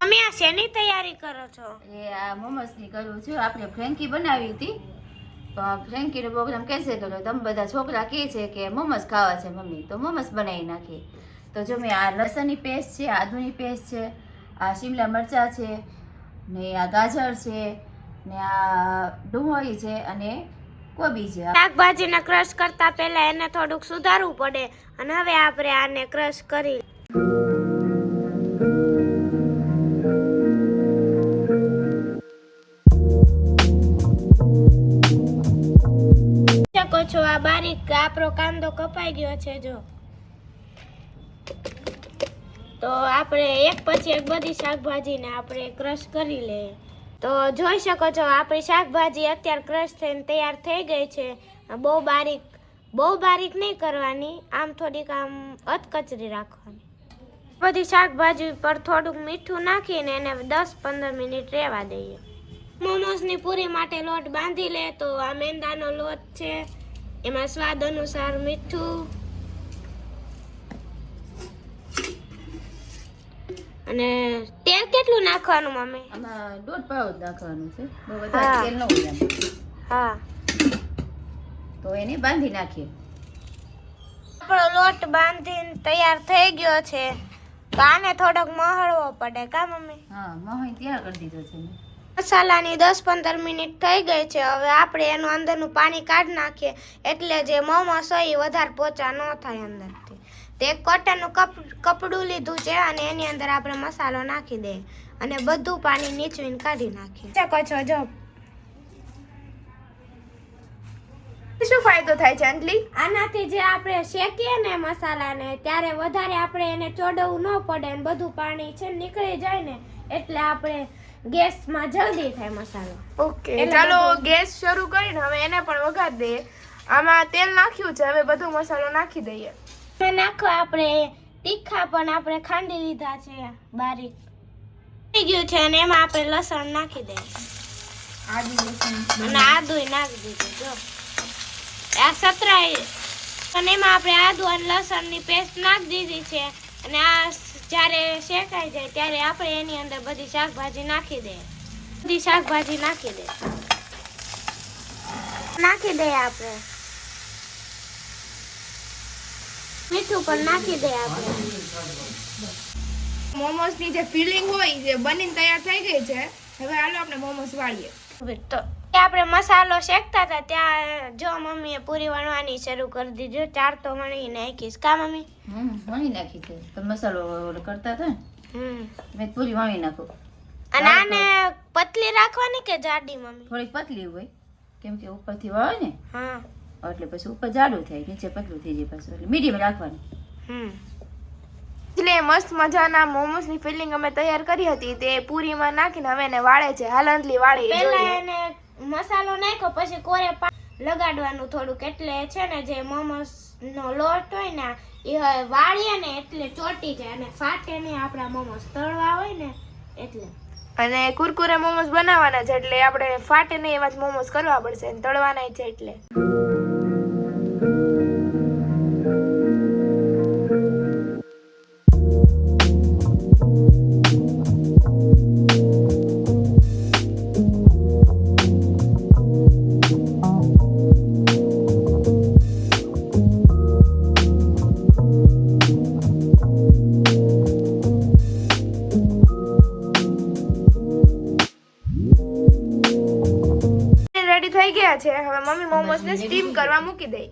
તમે આ શેની તૈયારી કરો છો? એ આ મોમોસની કરું છું. આપણે ફ્રેન્કી બનાવી હતી. ફ્રેન્કી ફ્રેન્કીનો પ્રોગ્રામ કેસે કર્યો. તમે બધા છોકરા કહે છે કે મોમસ ખાવા છે મમ્મી. તો મોમસ બનાવી નાખી તો જો મેં આ લસણની પેસ્ટ છે આદુની પેસ્ટ છે આ શિમલા મરચાં છે ને આ ગાજર છે ને આ ડુંગળી છે અને કોબી છે. શાકભાજીને ક્રશ કરતા પહેલા એને થોડુંક સુધારવું પડે. અને હવે આપણે આને ક્રશ કરી આપણો કાંદો કપાઈ ગયો છે જો. તો આપણે એક પછી એક બધી શાકભાજીને આપણે ક્રશ કરી લઈએ તો જોઈ શકો છો, આપણી શાકભાજી અત્યારે ક્રશ થઈને તૈયાર થઈ ગઈ છે. બહુ બારીક બહુ બારીક નહીં કરવાની, આમ થોડીક આમ અધકચરી રાખવાની. બધી શાકભાજી પર થોડુંક મીઠું નાખીને એને દસ પંદર મિનિટ રહેવા દઈએ. મોમોસની પૂરી માટે લોટ બાંધી લે, તો આ મેંદાનો લોટ છે. એમાં સ્વાદ અનુસાર મીઠું અને તેલ કેટલું નાખવાનું મમ્મી? આમાં દોઢ પાવ નાખવાનું છે. બહુ. વધારે તેલ ન હોય હા. તો એને બાંધી નાખીએ. આપણો લોટ બાંધીને તૈયાર થઈ ગયો છે. તો આને થોડોક મહળવો પડે કા મમ્મી? હા મહળ તૈયાર કરી દીધો છે મેં મસાલાની દસ પંદર મિનિટ થઈ ગઈ છે. હવે આપણે એનું અંદરનું પાણી કાઢી નાખીએ. એટલે જે મોમોસ હોય એ વધારે પોચા ન થાય અંદરથી. તે કોટનનું કપ, કપડું લીધું છે અને એની અંદર આપણે મસાલો નાખી દઈએ. અને બધું પાણી નીચવીને કાઢી નાખીએ. શકો છો, જો. શું ફાયદો થાય છે અંજલિ આનાથી જે આપણે શેકીએ ને મસાલાને ત્યારે વધારે આપણે એને ચોડવું ન પડે ને બધું પાણી છે નીકળી જાય ને એટલે આપણે ગેસમાં જલ્દી થાય મસાલો. ઓકે ચાલો ગેસ શરૂ કરીને હવે એને પણ વઘાર દઈએ. આમાં તેલ નાખ્યું છે હવે બધો મસાલો નાખી દઈએ. નાખો આપણે તીખા પણ આપણે ખાંડી લીધા છે બારીક. થઈ ગયું છે અને એમાં આપણે લસણ નાખી દઈએ. આદુ લસણ. અને આદુય નાખી દીધું જો. આ સતરાય. અને એમાં આપણે આદુ અને લસણની પેસ્ટ નાખી દીધી છે. અને આ જ્યારે શેકાઈ જાય ત્યારે આપણે એની અંદર બધી શાકભાજી નાખી દઈએ બધી શાકભાજી નાખી દે. નાખી દઈએ આપણે. મીઠું પણ નાખી દઈએ આપણે. મોમોસની જે ફિલિંગ હોય જે બનીને તૈયાર થઈ ગઈ છે. હવે હાલો આપણે મોમોસ વાળીએ. હવે તો આપણે મસાલો શેકતા હતા ત્યાં જો મમ્મીએ પૂરી વણવાની શરૂ કરી દીધી. ચાર તો વણી નાખીશ કા મમ્મી? હમ વણી નાખી છે. તો મસાલો કરતા હતા હમ. મેં પૂરી વણી નાખું. અને આને પતલી રાખવાની કે જાડી મમ્મી? થોડીક પતલી હોય. કેમ કે ઉપરથી વાળો ને? હા. એટલે પછી ઉપર જાડું થાય નીચે પતલું થઈ જાય પાછું. એટલે મીડિયમ રાખવાનું. હમ. એટલે મસ્ત મજાના મોમોસની ફિલિંગ અમે તૈયાર કરી હતી. તે પૂરીમાં નાખીને હવે એને વાળે છે. હાલ અંજલિ વાળે પહેલા એને મસાલો નાખ્યો, પછી કોરે લગાડવાનું થોડુંક. એટલે છે ને જે મોમોસ નો લોટ હોય ને, એ વાળીએ ને એટલે ચોટી જાય અને ફાટે નહીં, આપણા મોમોસ તળવા હોય ને એટલે. અને કુરકુરે મોમોસ બનાવવાના છે, એટલે આપણે ફાટે નહીં એવા જ મોમોસ કરવા પડશે તળવાના છે એટલે. ગયા છે. હવે મમ્મી મોમોસને સ્ટીમ કરવા મૂકી દઈ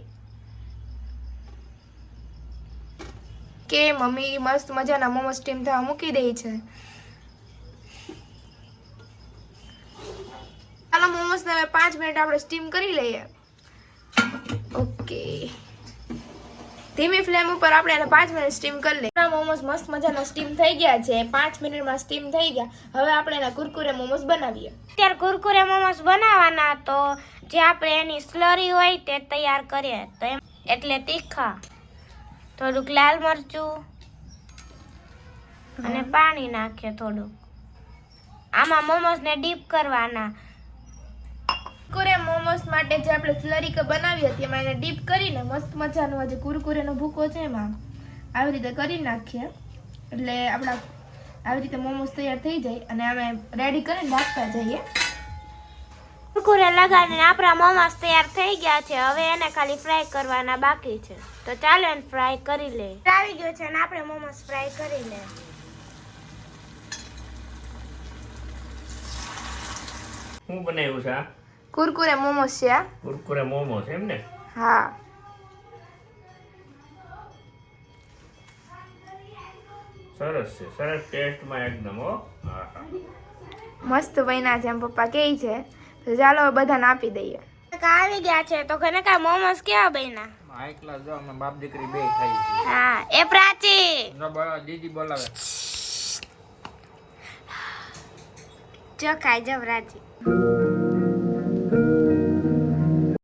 કે મમ્મી મસ્ત મજાના મોમોસ સ્ટીમ થવા મૂકી દઈ છે. ચાલો મોમોસને હવે પાંચ મિનિટ આપણે સ્ટીમ કરી લઈએ. ઓકે. ધીમી ફ્લેમ ઉપર આપણે એને પાંચ મિનિટ સ્ટીમ કરી લઈએ. મોમોસ મસ્ત મજાના સ્ટીમ થઈ ગયા છે. પાંચ મિનિટમાં સ્ટીમ થઈ ગયા. હવે આપણે એના કુરકુરે મોમોસ બનાવીએ. અત્યારે કુરકુરે મોમોસ બનાવવાના તો જે આપણે એની સ્લરી હોય તે તૈયાર કરીએ તો એમ એટલે તીખા થોડુંક લાલ મરચું અને પાણી નાખીએ થોડુંક. આમાં મોમોસને ડીપ કરવાના. કુરકુરે મોમોસ માટે જે આપણે સ્લરી બનાવી હતી એમાં એને ડીપ કરીને મસ્ત મજાનો જે કુરકુરેનો ભૂકો છે એમાં આવી રીતે કરી નાખીએ. એટલે આપણા આવી રીતે મોમોસ તૈયાર થઈ જાય અને અમે રેડી કરીને રાખતા જઈએ. કુરકુરે લગાવીને આપણા મોમોસ તૈયાર થઈ ગયા છે. હવે એને ખાલી ફ્રાય કરવાના બાકી છે. તો ચાલો એને ફ્રાય કરી લે. આવી ગયો છે અને આપણે મોમોસ ફ્રાય કરી લે. શું બનાવ્યું છે આ? કુરકુરે મોમોસ છે આ. કુરકુરે મોમોસ એમ ને? હા. સરસ છે. સરસ ટેસ્ટમાં એકદમ હા. મસ્ત બન્યા છે એમ પપ્પા કહે છે. તો ચાલો બધાને આપી દઈએ. આવી ગયા છે? તો ઘરે કા મોમોસ કેવા બન્યા? એકલા જો અમે બાપ દીકરી બે થઈ હા એ પ્રાચી! દીદી બોલાવે. જો ખાઈ જો પ્રાચી.